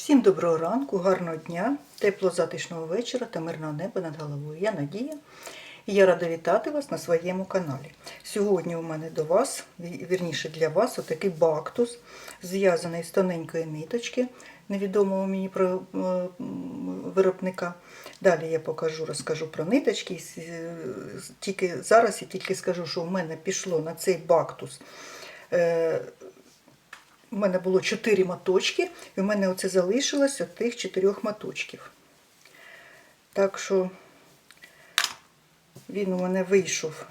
Всім доброго ранку, гарного дня, тепло затишного вечора та мирного неба над головою. Я Надія і я рада вітати вас на своєму каналі. Сьогодні у мене до вас, ві- вірніше для вас, отакий бактус, зв'язаний з тоненької ниточки, невідомого мені про е, виробника. Далі я покажу, розкажу про ниточки. Е, Тільки зараз я тільки скажу, що у мене пішло на цей бактус. У мене було 4 моточки, і в мене оце залишилось от тих 4 моточків. Так що він у мене вийшов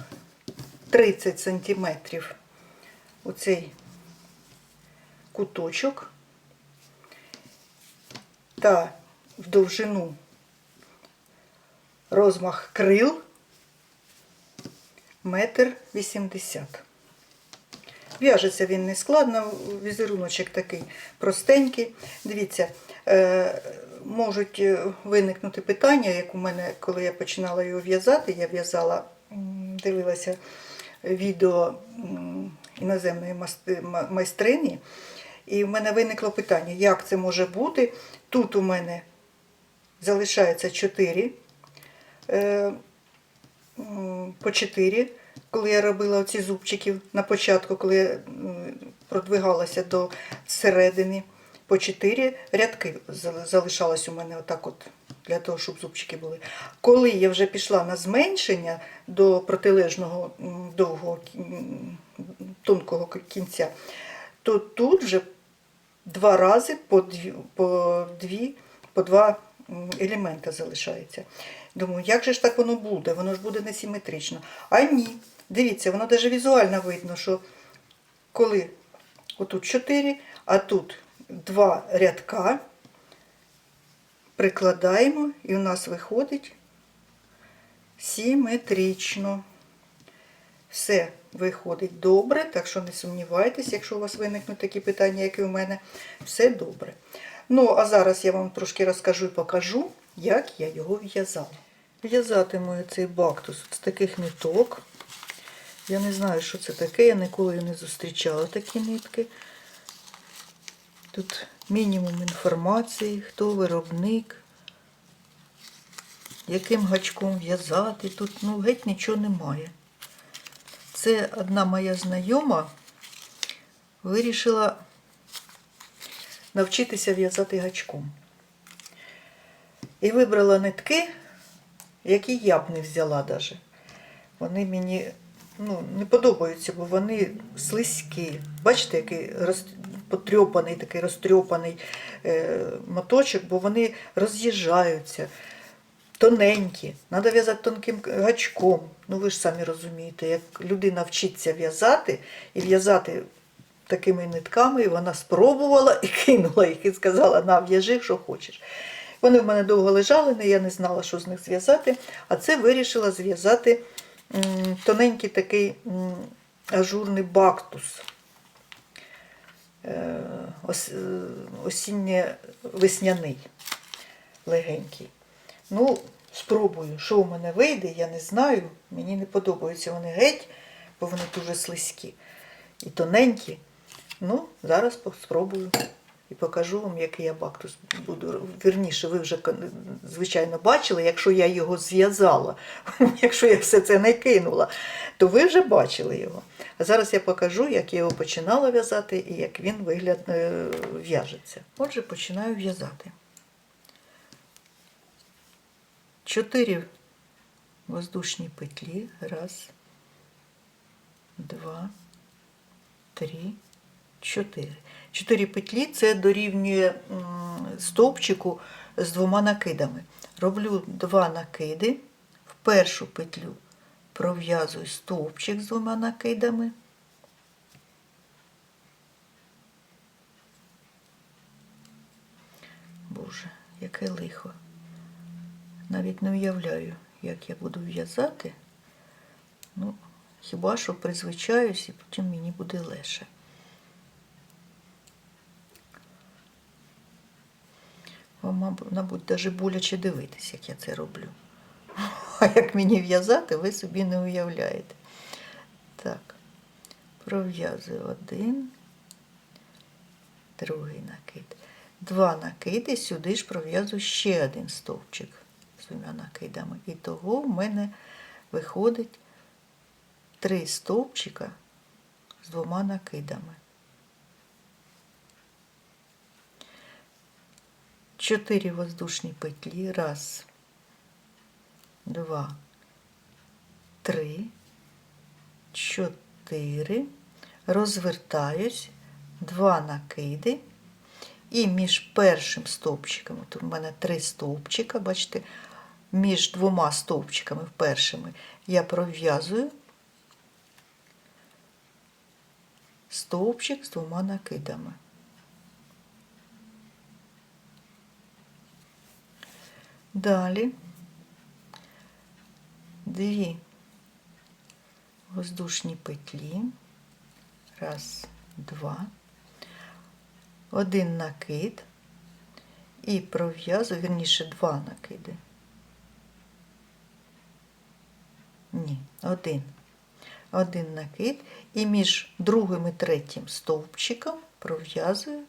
30 сантиметрів оцей куточок та в довжину розмах крил метр вісімдесят. В'яжеться він не складно, візеруночок такий простенький. Дивіться, е, можуть е, виникнути питання, як у мене, коли я починала його в'язати, я в'язала, дивилася відео іноземної майстрині, і в мене виникло питання, як це може бути. Тут у мене залишається 4 е, по 4, коли я робила оці зубчиків на початку, коли я продвигалася до середини. По 4 рядки залишалось у мене отак от для того, щоб зубчики були. Коли я вже пішла на зменшення до протилежного довгого тонкого кінця, то тут вже два рази по дві, по дві, по два м, елемента залишається. Думаю, як же ж так воно буде? Воно ж буде несиметрично. А ні. Дивіться, воно навіть візуально видно, що коли отут 4, а тут два рядка, прикладаємо, і у нас виходить симетрично. Все виходить добре, так що не сумнівайтесь, якщо у вас виникнуть такі питання, як і у мене, все добре. Ну, а зараз я вам трошки розкажу і покажу, як я його в'язала. В'язатиму цей бактус з таких ниток. Я не знаю, що це таке, я ніколи не зустрічала такі нитки. Тут мінімум інформації, хто виробник, яким гачком в'язати. Тут ну, геть нічого немає. Це одна моя знайома вирішила навчитися в'язати гачком. І вибрала нитки, які я б не взяла даже. Вони мені ну, не подобаються, бо вони слизькі. Бачите, який роз... потрьопаний, такий розтрьопаний е, моточок, бо вони роз'їжджаються. Тоненькі, треба в'язати тонким гачком. Ну ви ж самі розумієте, як людина вчиться в'язати і в'язати такими нитками, і вона спробувала і кинула їх, і сказала, на, в'яжи, що хочеш. Вони в мене довго лежали, я не знала, що з них зв'язати. А це вирішила зв'язати тоненький такий ажурний бактус. Е, е, осінньо-весняний, легенький. Ну, спробую, що у мене вийде, я не знаю. Мені не подобаються вони геть, бо вони дуже слизькі і тоненькі. Ну, зараз спробую і покажу вам, який я бактус буду. Вірніше, ви вже звичайно бачили, якщо я його зв'язала, якщо я все це не кинула, то ви вже бачили його. А зараз я покажу, як я його починала в'язати і як він вигляд е, в'яжеться. Отже, починаю в'язати. Чотири воздушні петлі. Раз, два, три, чотири. Чотири петлі це дорівнює стовпчику з двома накидами. Роблю два накиди. В першу петлю пров'язую стовпчик з двома накидами. Боже, яке лихо. Навіть не уявляю, як я буду в'язати. Ну, хіба що призвичаюсь і потім мені буде легше. Вам, мабуть, навіть боляче дивитись, як я це роблю. А як мені в'язати, ви собі не уявляєте. Так, пров'язую один, другий накид. Два накиди, сюди ж пров'язую ще один стовпчик з двома накидами. І того в мене виходить три стовпчика з двома накидами. Чотири воздушні петлі. Раз, два, три, чотири. Розвертаюсь, два накиди. І між першим стовпчиком, тут у мене три стовпчика, бачите, між двома стовпчиками першими я пров'язую стовпчик з двома накидами. Далі дві воздушні петлі. Раз, два. Один накид і пров'язую, вірніше, два накиди. Ні, один. Один накид і між другим і третім стовпчиком пров'язую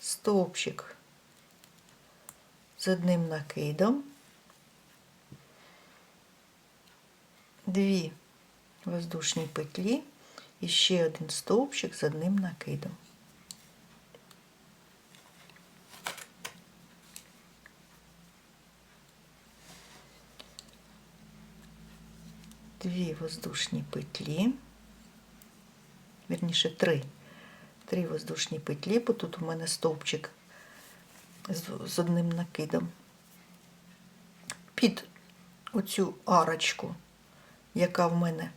стовпчик з одним накидом, дві воздушні петлі і ще один стовпчик з одним накидом. Дві воздушні петлі, вірніше три. Три воздушні петлі, бо тут у мене стовпчик з, одним накидом. Під оцю арочку, яка в мене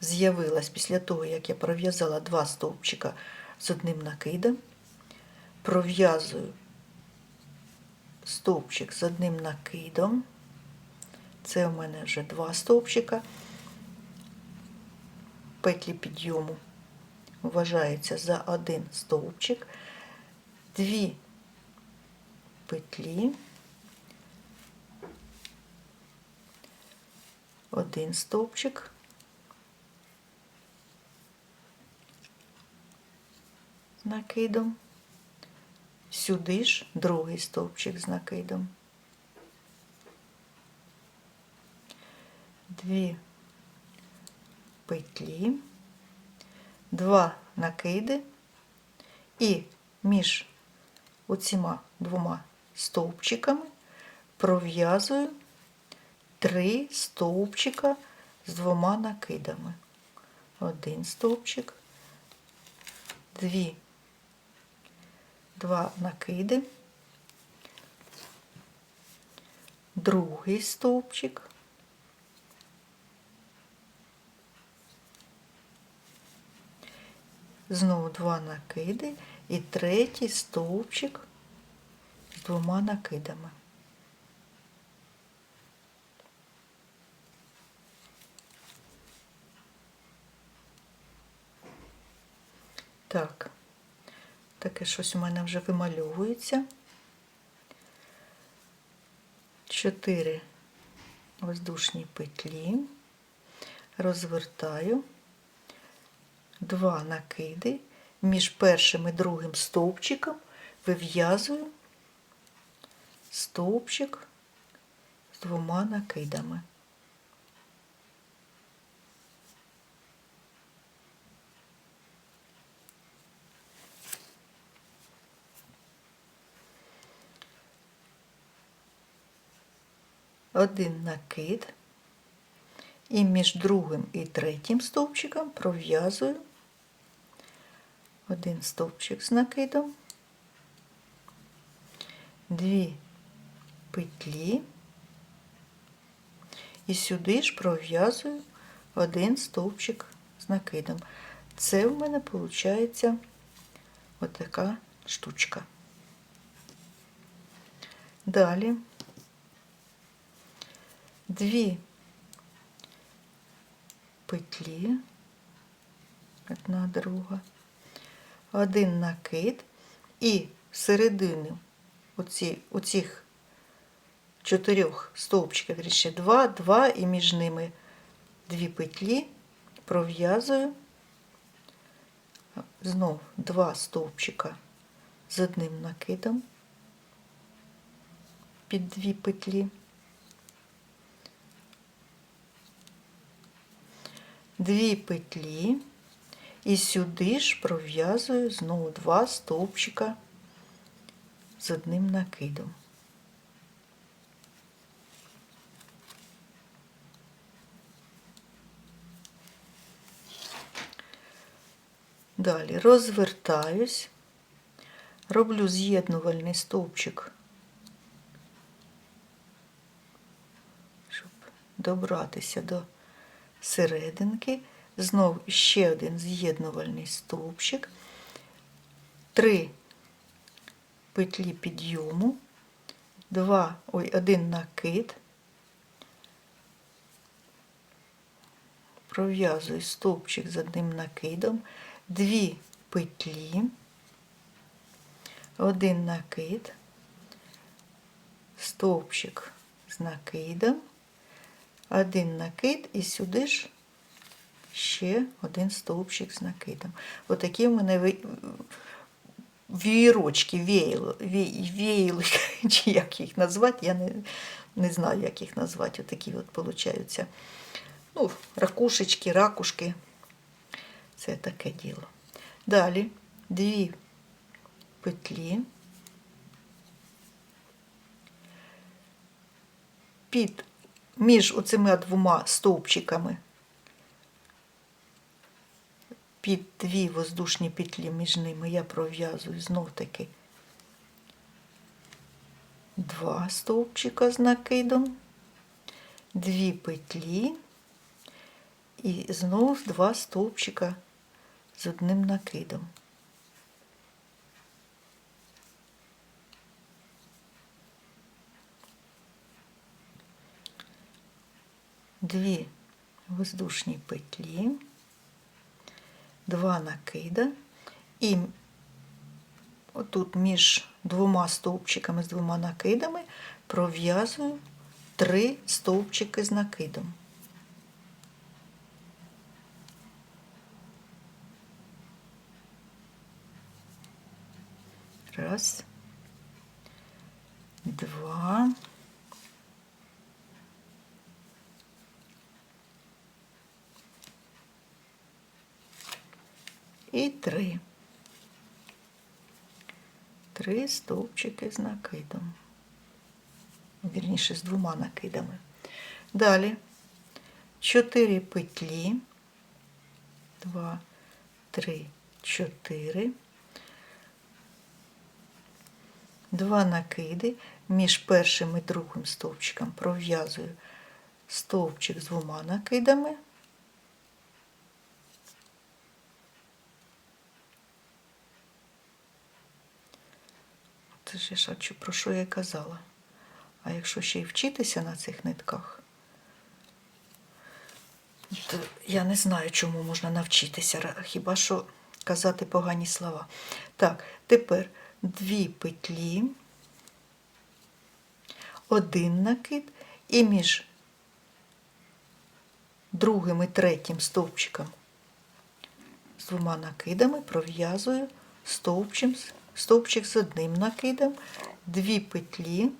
з'явилась після того, як я пров'язала два стовпчика з одним накидом, пров'язую стовпчик з одним накидом. Це у мене вже два стовпчика. Петлі підйому вважаються за один стовпчик, дві петлі, один стовпчик, накидом, сюди ж другий стовпчик з накидом. Дві петлі, два накиди. І між оціма двома стовпчиками пров'язую три стовпчика з двома накидами. Один стовпчик, дві, два накиди, другий стовпчик. Знову два накиди і третій стовпчик двома накидами. Так, таке щось у мене вже вимальовується. Чотири воздушні петлі, розвертаю, два накиди, між першим і другим стовпчиком вив'язую стовпчик з двома накидами. Один накид і між другим і третім стовпчиком пров'язую один стовпчик з накидом, дві петлі. І сюди ж пров'язую один стовпчик з накидом. Це в мене виходить отака штучка. Далі. Дві петлі, одна друга, один накид. І всередину оці, оцих чотирьох стовпчиків, вірніше два, два і між ними дві петлі пров'язую знов два стовпчика з одним накидом під дві петлі. Дві петлі і сюди ж пров'язую знову два стовпчика з одним накидом. Далі. Розвертаюсь, роблю з'єднувальний стовпчик, щоб добратися до серединки. Знов ще один з'єднувальний стовпчик, три петлі підйому, два, ой, один накид, пров'язую стовпчик з одним накидом, дві петлі, один накид, стовпчик з накидом, один накид і сюди ж ще один стовпчик з накидом. Отакі в мене вієрочки, веїли, вій- чи як їх назвати, я не, не знаю, як їх назвати. Отакі от получаються. Ну, ракушечки, ракушки. Це таке діло. Далі дві петлі. Під між оцими двома стовпчиками під дві воздушні петлі між ними я пров'язую знов таки два стовпчика з накидом, дві петлі і знов два стовпчика з одним накидом. Дві воздушні петлі два накида і отут між двома стовпчиками з двома накидами пров'язую три стовпчики з накидом. Раз, два, і три. Три стовпчики з накидом. Вірніше, з двома накидами. Далі чотири петлі. Два, три, чотири. Два накиди. Між першим і другим стовпчиком пров'язую стовпчик з двома накидами. Це ж я про що я казала. А якщо ще й вчитися на цих нитках, то я не знаю, чому можна навчитися, хіба що казати погані слова. Так, тепер дві петлі, один накид і між другим і третім стовпчиком з двома накидами пров'язую стовпчик, стовпчик з одним накидом, дві петлі,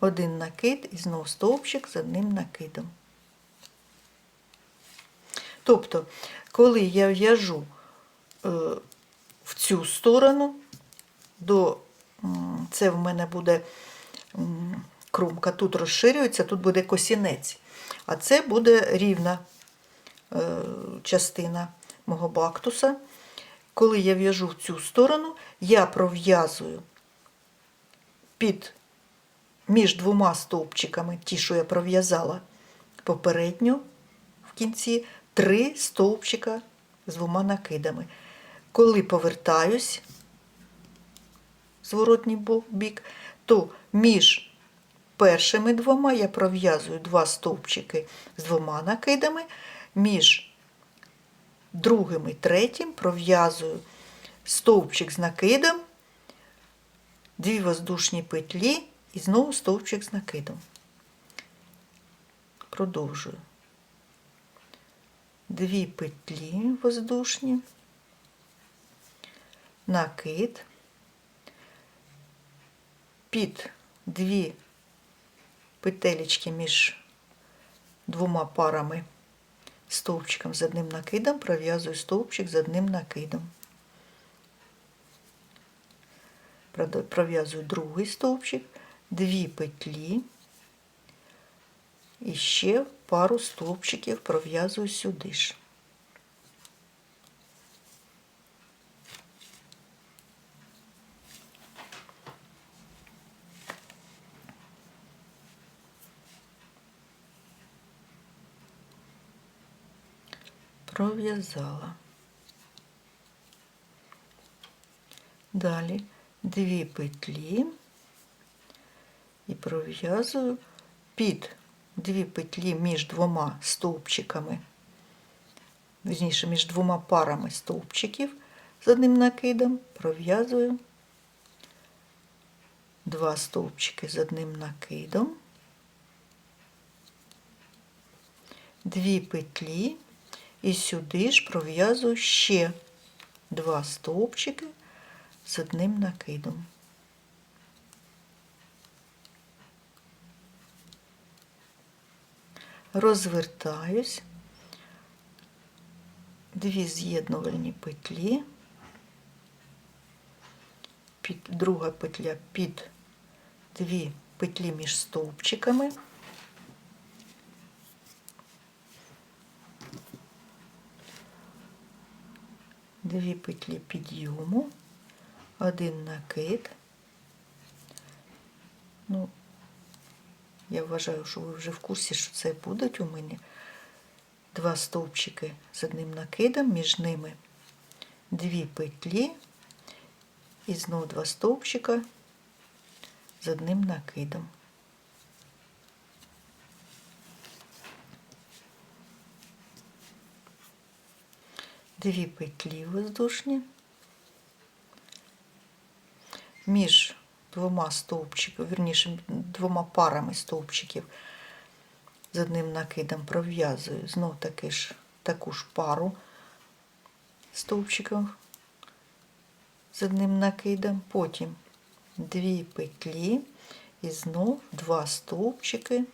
один накид і знову стовпчик з одним накидом. Тобто, коли я в'яжу е, в цю сторону, до, це в мене буде кромка, тут розширюється, тут буде косінець, а це буде рівна е, частина мого бактуса. Коли я в'яжу в цю сторону, я пров'язую під між двома стовпчиками, ті, що я пров'язала попередньо в кінці, три стовпчика з двома накидами. Коли повертаюсь зворотній бік, то між першими двома я пров'язую два стовпчики з двома накидами, між другим і третім пров'язую стовпчик з накидом, дві воздушні петлі і знову стовпчик з накидом. Продовжую. Дві петлі воздушні, накид, під дві петелечки між двома парами стовпчиком з одним накидом, пров'язую стовпчик з одним накидом. Пров'язую другий стовпчик, дві петлі і ще пару стовпчиків пров'язую сюди ж. Пров'язала. Далі дві петлі і пров'язую під дві петлі між двома стовпчиками, вірніше, між двома парами стовпчиків з одним накидом, пров'язую два стовпчики з одним накидом, дві петлі і сюди ж пров'язую ще два стовпчики з одним накидом. Розвертаюсь, дві з'єднувальні петлі, під, друга петля під дві петлі між стовпчиками. Дві петлі підйому, один накид. Ну, я вважаю, що ви вже в курсі, що це будуть у мене два стовпчики з одним накидом, між ними дві петлі і знову два стовпчика з одним накидом. Дві петлі воздушні між двома стовпчиками, вірніше, двома парами стовпчиків з одним накидом пров'язую знов таки ж таку ж пару стовпчиків з одним накидом, потім дві петлі і знов два стовпчики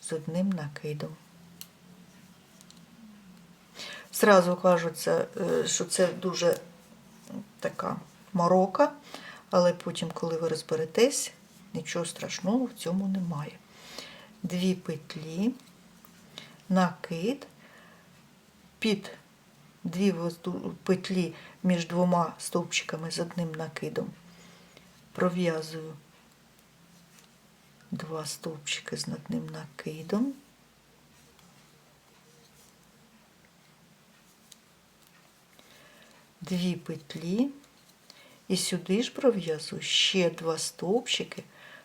з одним накидом. Зразу кажуться, е, що це дуже така морока, але потім, коли ви розберетесь, нічого страшного в цьому немає. Дві петлі, накид, під дві петлі між двома стовпчиками з одним накидом пров'язую два стовпчики з одним накидом. Дві петлі і сюди ж пров'язую ще два стовпчики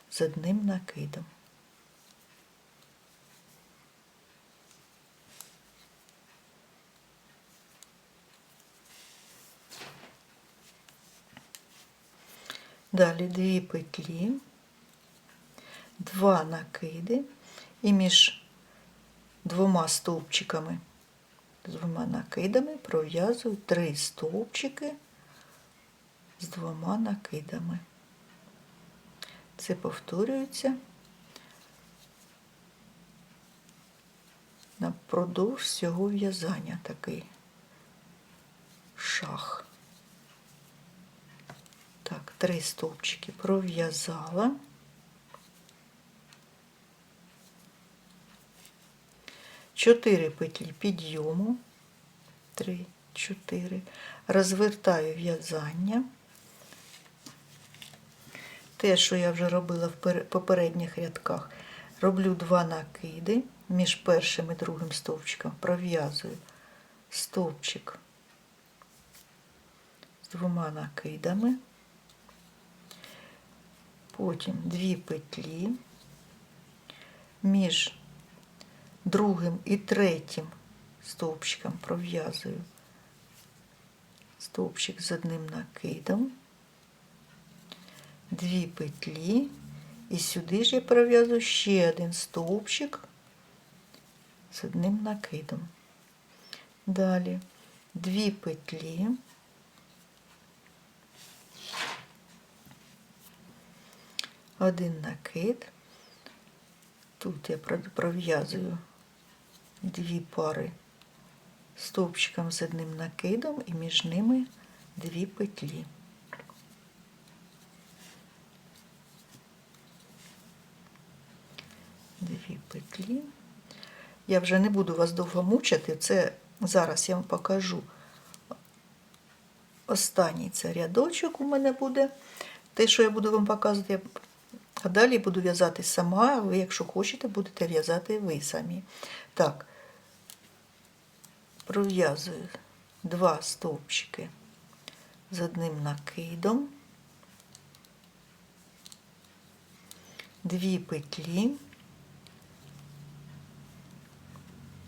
з одним накидом. Далі дві петлі, два накиди і між двома стовпчиками, з двома накидами пров'язую три стовпчики з двома накидами. Це повторюється напродовж всього в'язання такий шах. Так, три стовпчики пров'язала. Чотири петлі підйому. Три, чотири. Розвертаю в'язання. Те, що я вже робила в попередніх рядках, роблю два накиди між першим і другим стовпчиком, пров'язую стовпчик з двома накидами. Потім дві петлі між другим і третім стовпчиком пров'язую стовпчик з одним накидом, дві петлі, і сюди ж я пров'язую ще один стовпчик з одним накидом. Далі дві петлі. Один накид, тут я пров'язую дві пари стовпчиком з одним накидом і між ними дві петлі. Дві петлі. Я вже не буду вас довго мучити, це зараз я вам покажу. Останній це рядочок у мене буде. Те, що я буду вам показувати, а далі буду в'язати сама, ви, якщо хочете, будете в'язати ви самі. Так, пров'язую два стовпчики з одним накидом, дві петлі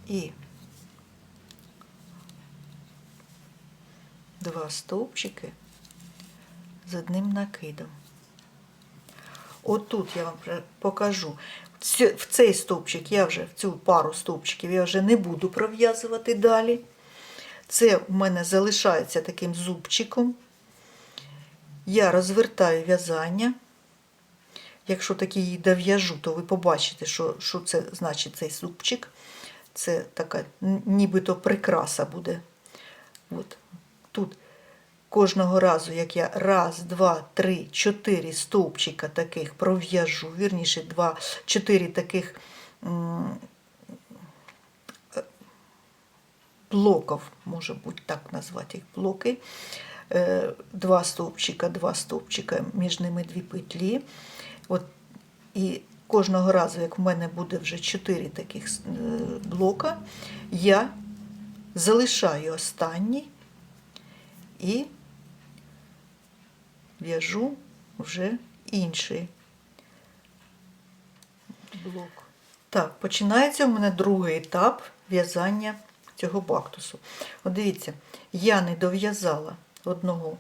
і два стовпчики з одним накидом. Отут я вам покажу. В цей стовпчик я вже, в цю пару стовпчиків я вже не буду пров'язувати далі. Це у мене залишається таким зубчиком. Я розвертаю в'язання. Якщо таки її дов'яжу, то ви побачите, що, що це значить цей зубчик. Це така нібито прикраса буде. От. Тут кожного разу, як я раз, два, три, чотири стовпчика таких пров'яжу, вірніше, два, чотири таких е, блоків, може бути так назвати їх блоки. Е, Два стовпчика, два стовпчика, між ними дві петлі. От, і кожного разу, як в мене буде вже чотири таких е, блока, я залишаю останній і в'яжу вже інший блок. Так, починається у мене другий етап в'язання цього бактусу. От дивіться, я не дов'язала одного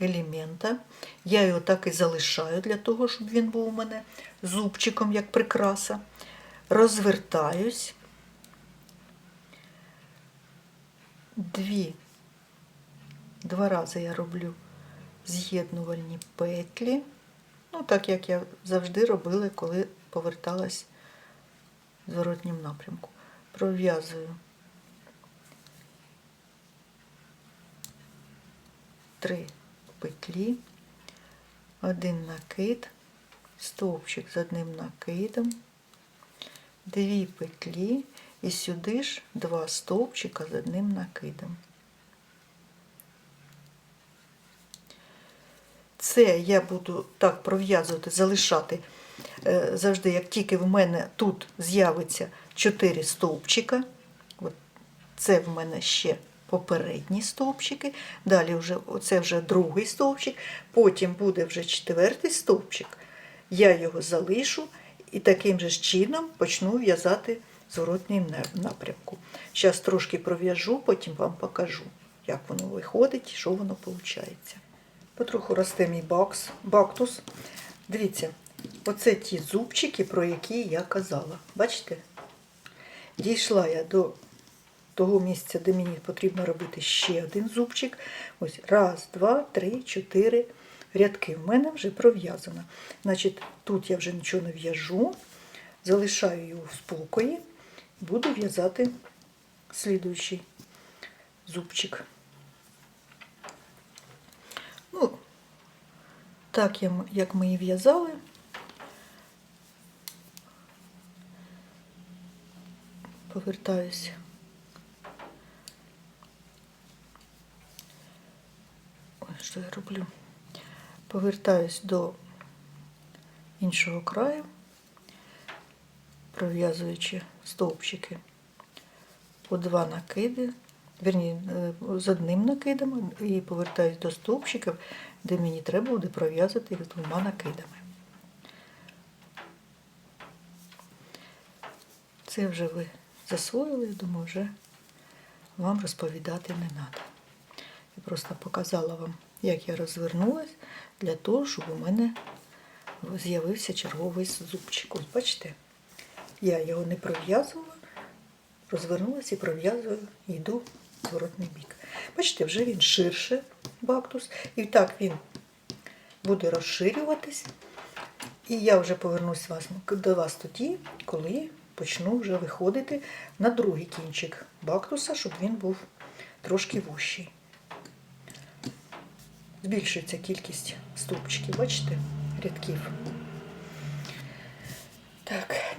елемента, я його так і залишаю для того, щоб він був у мене зубчиком, як прикраса. Розвертаюсь. Дві Два рази я роблю з'єднувальні петлі. Ну, так як я завжди робила, коли поверталась в зворотнім напрямку. Пров'язую три петлі, один накид, стовпчик з одним накидом, дві петлі і сюди ж два стовпчика з одним накидом. Це я буду так пров'язувати, залишати е, завжди, як тільки в мене тут з'явиться 4 стовпчика. Це в мене ще попередні стовпчики. Далі вже, оце вже другий стовпчик, потім буде вже четвертий стовпчик. Я його залишу і таким же чином почну в'язати зворотній напрямку. Зараз трошки пров'яжу, потім вам покажу, як воно виходить, що воно виходить. Потроху росте мій бакс, бактус. Дивіться, оце ті зубчики, про які я казала. Бачите? Дійшла я до того місця, де мені потрібно робити ще один зубчик. Ось раз, два, три, чотири рядки. В мене вже пров'язано. Значить, тут я вже нічого не в'яжу, залишаю його в спокої, буду в'язати слідуючий зубчик. Ну, так, як ми і в'язали. Повертаюся. Ой, що я роблю? Повертаюсь до іншого краю, пров'язуючи стовпчики по два накиди, верні, е, з одним накидом і повертаюсь до стовпчиків, де мені треба буде пров'язати їх двома накидами. Це вже ви засвоїли, я думаю, вже вам розповідати не треба. Я просто показала вам, як я розвернулась для того, щоб у мене з'явився черговий зубчик. Ось бачите, я його не пров'язувала, розвернулася і пров'язую, йду зворотний бік. Бачите, вже він ширше бактус, і так він буде розширюватись. І я вже повернусь до вас тоді, коли почну вже виходити на другий кінчик бактуса, щоб він був трошки вущий. Збільшується кількість стовпчиків, бачите, рядків.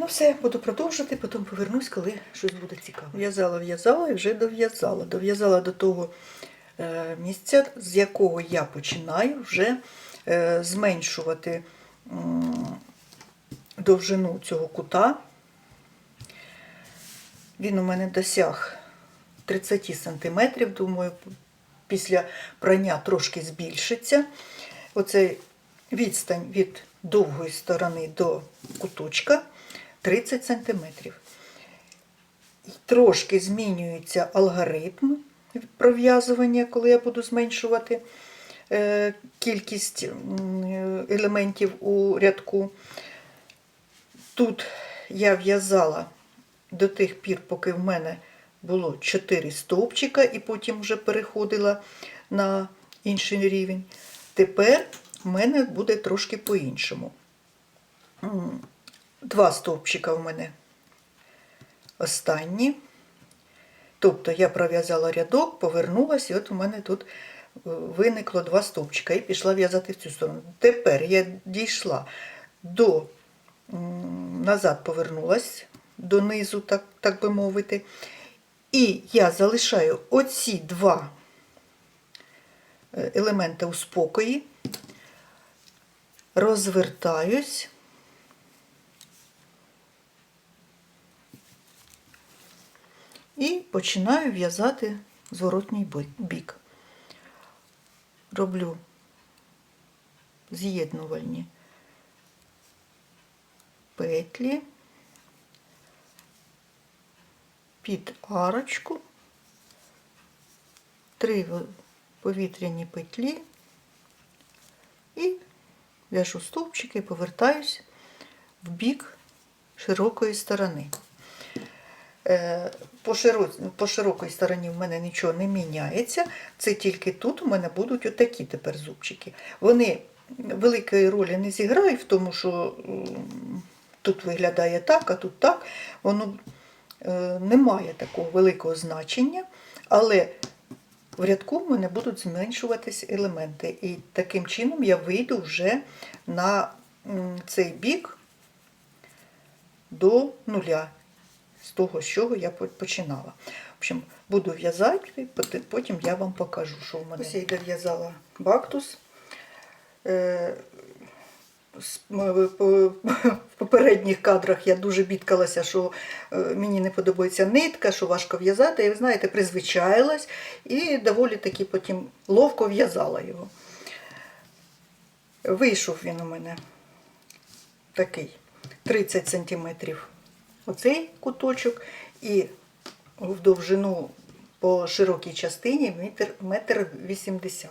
Ну все, буду продовжувати, потім повернусь, коли щось буде цікаве. В'язала, в'язала і вже дов'язала. Дов'язала до того е, місця, з якого я починаю вже е, зменшувати довжину цього кута. Він у мене досяг 30 см, думаю, після прання трошки збільшиться. Оцей відстань від довгої сторони до куточка 30 см. Трошки змінюється алгоритм пров'язування, коли я буду зменшувати е, кількість елементів у рядку. Тут я в'язала до тих пір, поки в мене було 4 стовпчика, і потім вже переходила на інший рівень. Тепер в мене буде трошки по-іншому. Два стовпчика в мене останні. Тобто я пров'язала рядок, повернулася, і от у мене тут е, виникло два стовпчика і пішла в'язати в цю сторону. Тепер я дійшла до назад повернулась донизу, так, так би мовити. І я залишаю оці два е, елементи у спокої, розвертаюсь. І починаю в'язати зворотній бік. Роблю з'єднувальні петлі під арочку, три повітряні петлі і в'яжу стовпчики повертаюсь в бік широкої сторони. Е, По, широ... по широкій стороні в мене нічого не міняється. Це тільки тут у мене будуть отакі тепер зубчики. Вони великої ролі не зіграють тому, що тут виглядає так, а тут так. Воно е, не має такого великого значення, але в рядку в мене будуть зменшуватись елементи. І таким чином я вийду вже на цей бік до нуля з того, з чого я починала. В общем, буду в'язати, потім я вам покажу, що в мене. Ось я дов'язала бактус. Е, В попередніх кадрах я дуже бідкалася, що е, мені не подобається нитка, що важко в'язати. І ви знаєте, призвичаїлась і доволі таки потім ловко в'язала його. Вийшов він у мене такий 30 сантиметрів оцей куточок і в довжину по широкій частині метр, метр 80.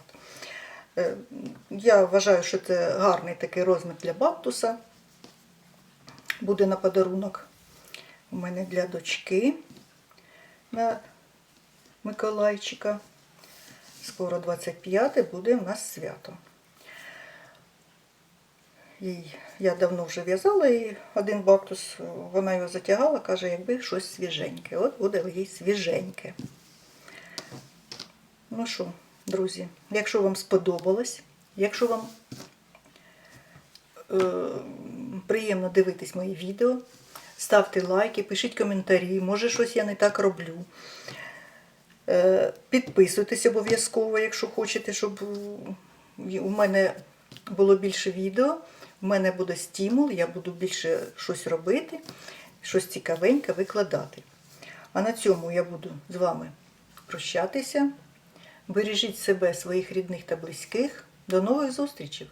Е, Я вважаю, що це гарний такий розмір для бактуса. Буде на подарунок у мене для дочки на Миколайчика. Скоро 25 буде у нас свято. Їй я давно вже в'язала і один бактус, вона його затягала, каже, якби щось свіженьке. От буде їй свіженьке. Ну що, друзі, якщо вам сподобалось, якщо вам е, приємно дивитись мої відео, ставте лайки, пишіть коментарі, може щось я не так роблю. Е, Підписуйтесь обов'язково, якщо хочете, щоб у- у мене було більше відео. У мене буде стимул, я буду більше щось робити, щось цікавеньке викладати. А на цьому я буду з вами прощатися. Бережіть себе, своїх рідних та близьких. До нових зустрічей!